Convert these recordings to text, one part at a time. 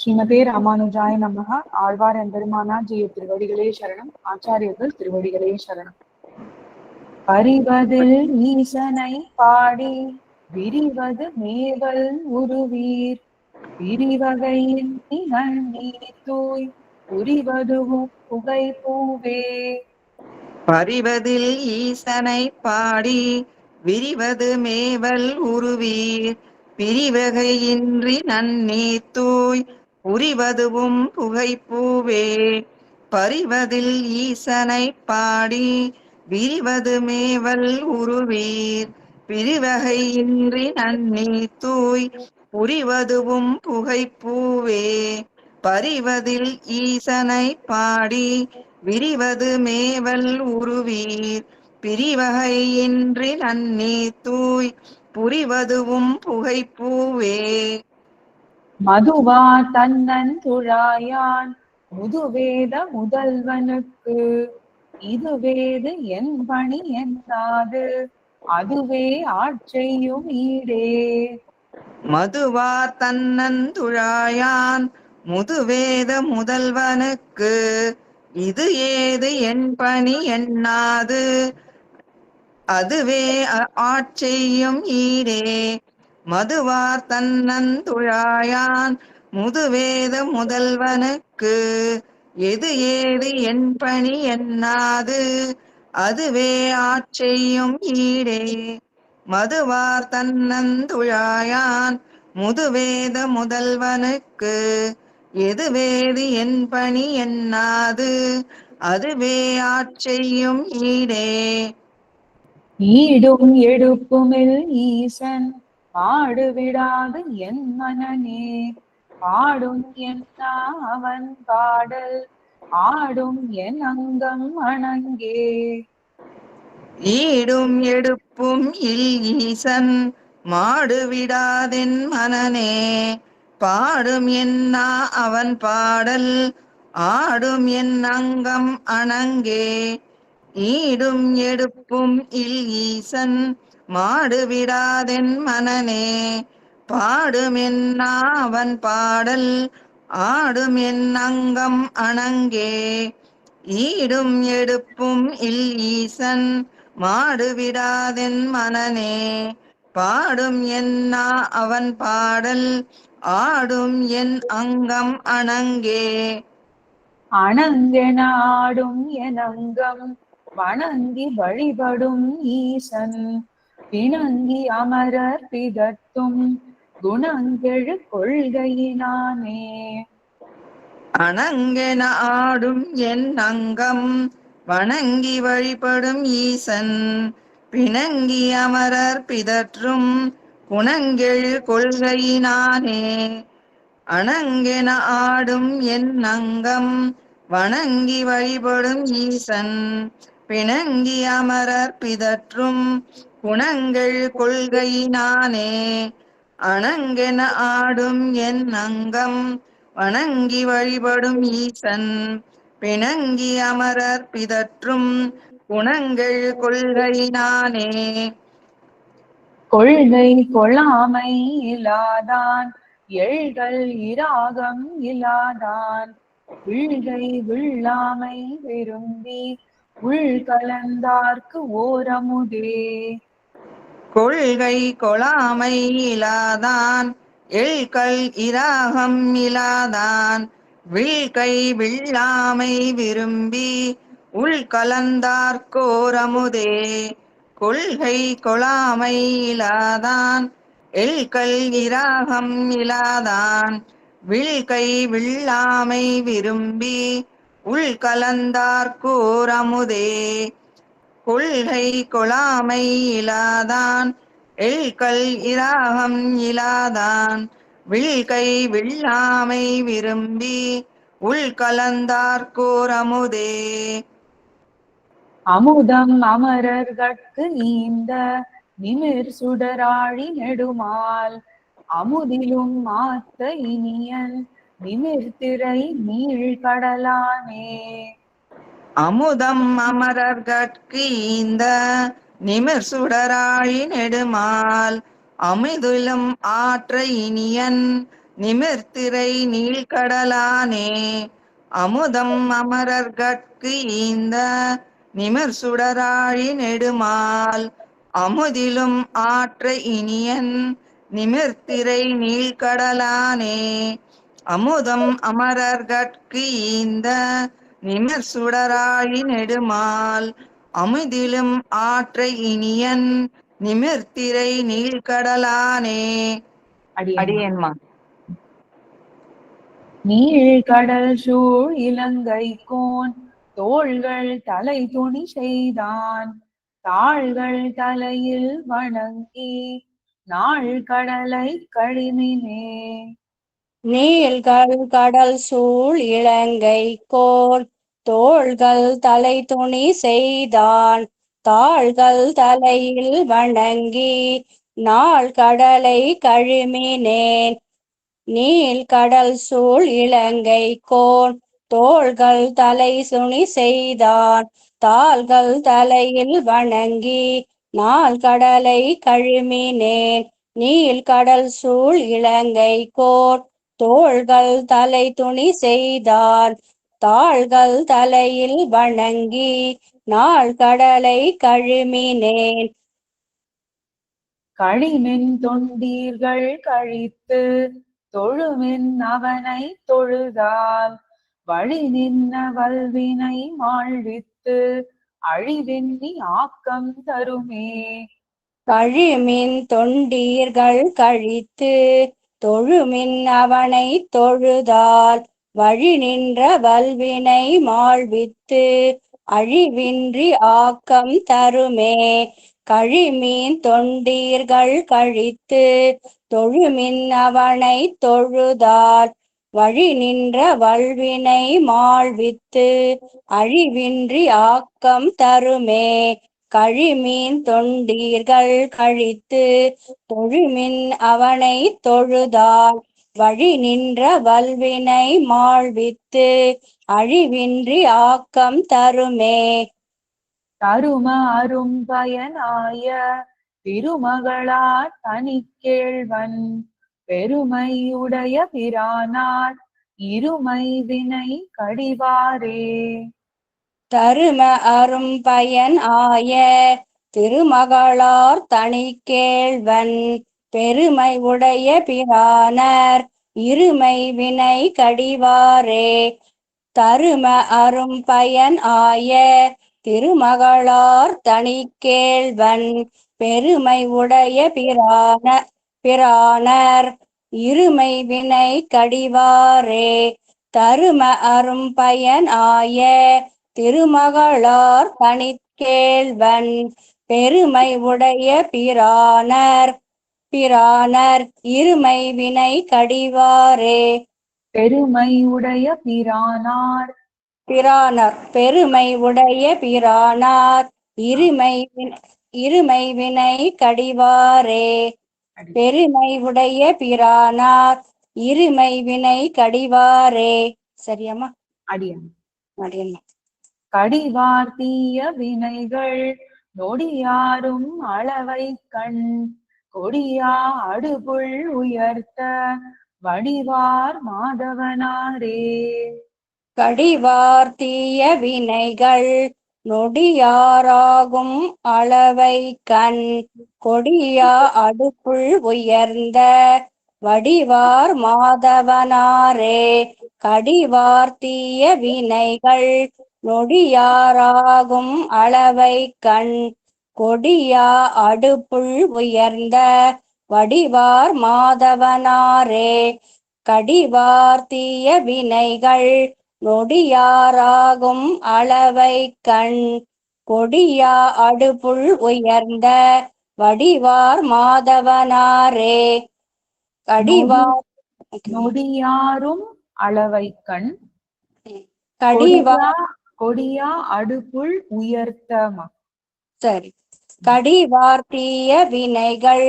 ஸ்ரீமதே ராமானுஜாய நமக ஆழ்வார் எம்பெருமானா ஜெய திருவடிகளே சரணம். ஆச்சாரியர்கள் திருவடிகளே சரணம். அறிவதில் ஈசனை பாடி விரிவது மேவல் உருவீர். விரிவகையின் நீர் தூய் புரிவதுவும் புகை பூவே பறிவதில் ஈசனை பாடி விரிவது மேவல் உருவீர். பிரிவகையின்றி நன்னீர் தூய் புரிவதுவும் புகைப்பூவே. பறிவதில் ஈசனை பாடி விரிவது மேவல் உருவீர். பிரிவகையின்றி நன்னி தூய் புரிவதுவும் புகைப்பூவே. பறிவதில் ஈசனை பாடி விரிவது மேவல் உருவீர். பிரிவகையின்றி நன்னி தூய் புரிவதுவும் புகைப்பூவே. மதுவா தன்னன் துழாயான் முதுவேத முதல்வனுக்கு. இதுவேது என் பணி என்னாது? அதுவே ஆட்செய்யும் ஈடே. மதுவா தன்னன் துழாயான் முதுவேத முதல்வனுக்கு. இது ஏது என் பணி எண்ணாது அதுவே ஆட்சியும் ஆட்செய்யும் ஈடே. மதுவார் தன்னந்துழாயான் முதுவேத முதல்வனுக்கு. எது ஏது என் பணி என்னாது? அதுவே ஆட்செய்யும் ஈடே. மதுவார் தன்னந்துழாயான் முதுவேத முதல்வனுக்கு. எது வேது என் பணி என்னாது? அதுவே ஆட்செய்யும் ஈடே. ஈடும் எடுப்புமில் ஈசன் பாடுவிடாது என் மனநே. பாடும் என் அவன் பாடல் ஆடும் என் அங்கம் அணங்கே ஈடும் எடுப்பும் இல் ஈசன் மாடு விடாதென் பாடும் என்னா அவன் பாடல் ஆடும் என் அங்கம் அணங்கே ஈடும் எடுப்பும் இல் ஈசன் மாடு விடாதென் மனனே பாடும் அவன் பாடல் ஆடும் என் அங்கம் அணங்கே. ஈடும் எடுப்பும் இல் ஈசன் மாடு விடாதென் மனனே பாடும் என்னா அவன் பாடல் ஆடும் என் அங்கம் அணங்கே. அணங்கென ஆடும் என் அங்கம் வணங்கி வழிபடும் ஈசன் இணங்கி அமரர் பிதத்தும் குணங்கெழு கொள்கையினானே. அணங்கென ஆடும் என் அங்கம் வணங்கி வழிபடும் ஈசன். பிணங்கி அமரர் பிதற்றும் குணங்கெழு கொள்கையினானே. அணங்கென ஆடும் என் அங்கம் வணங்கி வழிபடும் ஈசன். பிணங்கி அமரர் பிதற்றும் குணங்கள் கொள்கையினானே. அணங்கென ஆடும் என் அங்கம் வணங்கி வழிபடும் ஈசன் பிணங்கி அமரர் பிதற்றும் குணங்கள் கொள்கையினானே. கொள்கை கொள்ளாமை இலாதான் எழ்கள் இராகம் இலாதான் விழ்கை விழாமை விரும்பி உள் கலந்தார்க்கு ஓரமுதே. கொள்கை கொளாமை இலாதான் எழ்கல் இராகம் இலாதான். விழ்கை வில்லாமை விரும்பி உள்கலந்தார்கோரமுதே கொள்கை கொளாமை இலாதான் எழ்கல் இராகம் இலாதான். வில்கை வில்லாமை விரும்பி உள் கலந்தார்க்கோரமுதே கொள்கை கொளாமை இலாதான் எழ்கல் இராகம் இலாதான். வில்கை வில்லாமை விரும்பி உள் அமுதே அமுதம் அமரர்கட்கு நீந்த நிமிர் சுடராழி நெடுமால் அமுதிலும் மாத்த இனியன் நிமிர்திரை நீள் கடலானே அமுதம் அமரர்கட்கு ஈந்த நிமிர் சுடராழி நெடுமால். அமிதுலும் ஆற்ற இனியன் நிமிர்த்திரை நீழ்கடலானே அமுதம் அமரர்கட்கு ஈந்த நிமிர் சுடராழி நெடுமால். அமுதிலும் ஆற்ற இனியன் நிமிர்த்திரை நீழ்கடலானே அமுதம் அமரர்கட்கு ஈந்த நிமிர் சுடராழி நெடுமால் அமுதிலும் ஆற்ற இனியன் நிமிர்த்திரை நீழ்கடலானே அடியேன் அடியேன்மா. நீழ்கடல் சூழ் இலங்கை கோன் தோள்கள் தலை துணி செய்தான். தாள்கள் தலையில் வணங்கி நாள் கடலை கழிமினே. நீள்கள் கடல் சூழ் இலங்கை கோல் தோள்கள் தலை துணி செய்தான். தாள்கள் தலையில் வணங்கி நாள் கடலை கழுமினேன். நீள் கடல் சூழ் இலங்கை கோன் தோள்கள் தலை சுனி செய்தான். தாள்கள் தலையில் வணங்கி நாள் கடலை கழுமினேன். நீள் கடல் சூழ் இலங்கை கோட் தோள்கள் தலை துணி செய்தான் தாள்கள் தலையில் வணங்கி நாள் கடலை கழுமினேன். கழிமின் தொண்டீர்கள் கழித்து தொழுமின் அவனை தொழுதால். வழி நின்ன வல்வினை மாழ்வித்து அழிவெண்ணி ஆக்கம் தருமே. கழிமின் தொண்டீர்கள் கழித்து தொழுமின் அவனை தொழுதால் வழி நின்ற வல்வினை மாழ்வித்து அழிவின்றி ஆக்கம் தருமே. கழிமீன் தொண்டீர்கள் கழித்து தொழுமின் அவனை தொழுதால் வழி நின்ற வல்வினை மாழ்வித்து அழிவின்றி ஆக்கம் தருமே. கழிமீன் தொண்டீர்கள் கழித்து தொழுமின் அவனை தொழுதாள் வழி நின்ற வல்வினை மாழ்வித்து அழிவின்றி ஆக்கம் தருமே. தரும அரும் பயனாய திருமகளார் தனிக்கேழ்வன் பெருமையுடைய பிரானார் இருமை வினை கடிவாரே. தரும அரும் பயன் ஆய திருமகளார் தனிக்கேழ்வன் பெருமை உடைய பிரானர் இருமை வினை கடிவாரே. தரும அரும் பயன் ஆய திருமகளார் தனிக்கேழ்வன் பெருமை உடைய பிரான பிரானர் இருமை வினை கடிவாரே. தரும அரும் பயன் ஆய திருமகளார் தனிக்கேழ்வன் பெருமை உடைய பிரானர். பிரானர் இருமை வினை கடிவாரே. பெருமையுடைய பிரானார். பிரானர் பெருமை உடைய பிரானார் இருமை இருமை வினை கடிவாரே. பெருமை உடைய பிரானார் இருமை வினை கடிவாரே. சரியாம்மா? அடியன். அடியம்மா. கடிவார் தீய வினைகள் நொடியாரும் அளவை கண் கொடியா அடுபுள் உயர்த்த வடிவார் மாதவனாரே. கடிவார்த்திய வினைகள் நொடியாராகும் அளவை கண் கொடியா அடுப்புள் உயர்ந்த வடிவார் மாதவனாரே. கடிவார்த்திய வினைகள் நொடியாராகும் அளவை கண் கொடியா அடுப்புள் உயர்ந்த வடிவார் மாதவனாரே. கடிவார்த்திய வினைகள் நொடியாராகும் அளவை கண் கொடியா அடுப்புள் உயர்ந்த வடிவார் மாதவனாரே. கடிவார் நொடியாரும் அளவை கண் கடிவார் கொடியா அடுப்புள் உயர்த்தமா? சரி. கடிவார்த்திய வினைகள்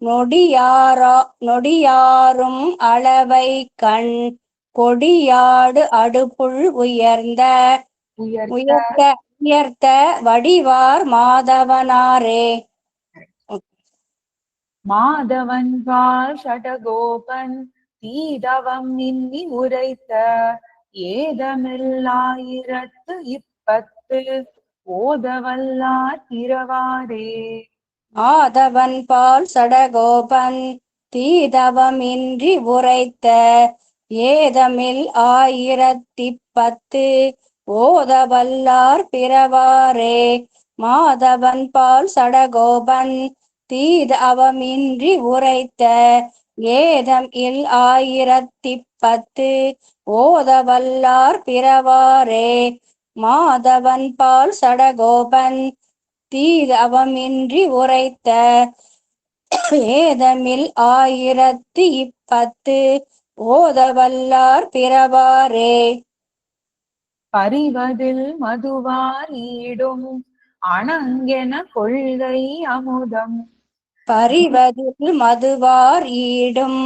நொடியாரா நொடியாரும் அளவை கண் கொடியாடு அடுப்புள் உயர்ந்த உயர்த்த. உயர்த்த வடிவார் மாதவனாரே. மாதவன் பால் ஷடகோபன் தீதவம் இன்னி உரைத்த ஏதமில்லாயிரத்து இப்பத்து ஓதவல்லார் திரவாரே ஆதவன் பால் சடகோபன் தீதவமின்றி உரைத்த ஏதமில் ஆயிரத்தி பத்து ஓதவல்லார் பிறவாரே. மாதவன் பால் சடகோபன் தீதவமின்றி உரைத்த ஏதம் இல் ஆயிரத்தி பத்து ஓதவல்லார் பிறவாரே மாதவன் பால் சடகோபன் தீதவமின்றி உரைத்த ஏதமில் ஆயிரத்தி இப்பத்து ஓதவல்லார் பிறவாரே பறிவதில் மதுவார் ஈடும் அணங்கென கொள்கை அமுதம். பறிவதில் மதுவார் ஈடும்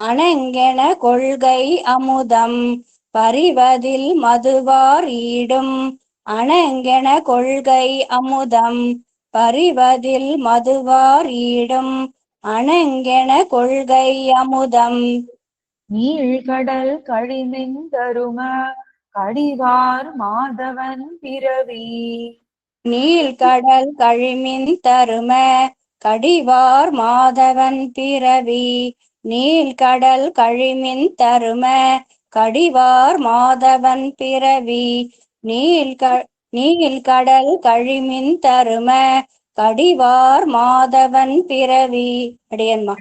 அணங்கென கொள்கை அமுதம் பறிவதில் மதுவார் ஈடும். அணங்கென கொள்கை அமுதம் பறிவதில் மதுவார் ஈடும். அணங்கென கொள்கை அமுதம் நீழ்கடல் கழிமெந்தரும கடிவார் மாதவன் பிறவி. நீள்கடல் கழிமின் தரும? கடிவார் மாதவன் பிறவி. நீள்கடல் கழிமின் தரும கடிவார் மாதவன் பிறவி. நீள்க கடல் கழிமின் தரும கடிவார் மாதவன் பிறவி. அடியன்மா.